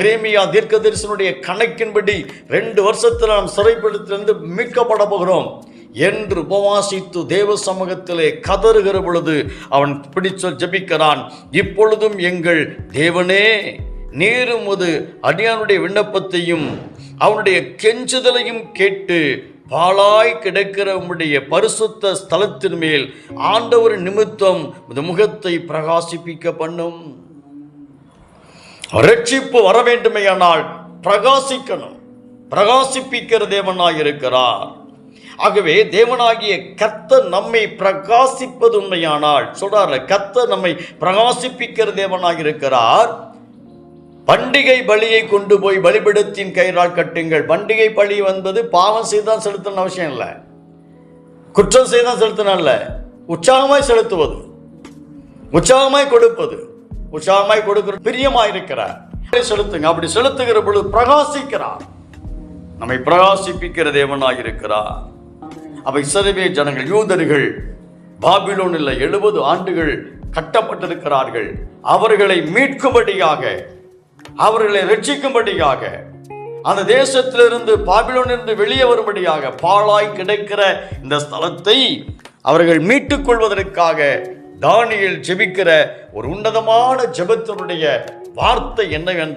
எரேமியா தீர்க்கதரிசனுடைய கணக்கின்படி ரெண்டு வருஷத்தில் நாம் சிறைப்படுத்திலிருந்து மீட்கப்பட போகிறோம். என்று உபவாசித்து தேவ சமூகத்திலே கதறுகிற பொழுது அவன் பிடிச்ச ஜபிக்கிறான். இப்பொழுதும் எங்கள் தேவனே நீரும் அது அடியானுடைய விண்ணப்பத்தையும் அவனுடைய கெஞ்சுதலையும் கேட்டு பாழாய் கிடக்கிற உம்முடைய பரிசுத்த ஸ்தலத்தின் மேல் ஆண்டவர் நிமித்தம் முகத்தை பிரகாசிப்பிக்க பண்ணும். ரட்சிப்பு வர வேண்டுமையானால் பிரகாசிக்கணும். பிரகாசிப்பிக்கிற தேவனாய் இருக்கிறார். ஆகவே தேவனாகிய கத்த நம்மை பிரகாசிப்பது உண்மையானால் சொல்றாரு கத்த நம்மை பிரகாசிப்பிக்கிற தேவனாக இருக்கிறார். பண்டிகை பலியை கொண்டு போய் பலிபிடத்தின் கயிறால் கட்டுங்கள். பண்டிகை பலி என்பது பாவம் செய்தான் செலுத்தணும் அவசியம் இல்லை. குற்றம் செய்தான் செலுத்தணும் இல்லை. உற்சாகமாய் செலுத்துவது. உற்சாகமாய் கொடுப்பது. உஷாமாய் கொடுக்கிற பிரியமாய் இருக்கிறார். அப்படி செலுத்துங்க அப்படி செலுத்துகிற பொழுது பிரகாசிக்கிறார். நம்மை பிரகாசிப்பிக்கிற தேவனாய் இருக்கிறார். அவை இஸ்ரவே ஜனங்கள் யூதர்கள் பாபிலோனில் எழுபது ஆண்டுகள் கட்டப்பட்டிருக்கிறார்கள். அவர்களை மீட்கும்படியாக அவர்களை ரட்சிக்கும்படியாக அந்த தேசத்திலிருந்து பாபிலோனிலிருந்து வெளியே வரும்படியாக பாழாய் கிடைக்கிற இந்த ஸ்தலத்தை அவர்கள் மீட்டுக் கொள்வதற்காக தானியில் ஜெபிக்கிற ஒரு உன்னதமான ஜெபத்தினுடைய வார்த்தை என்னவென்றால்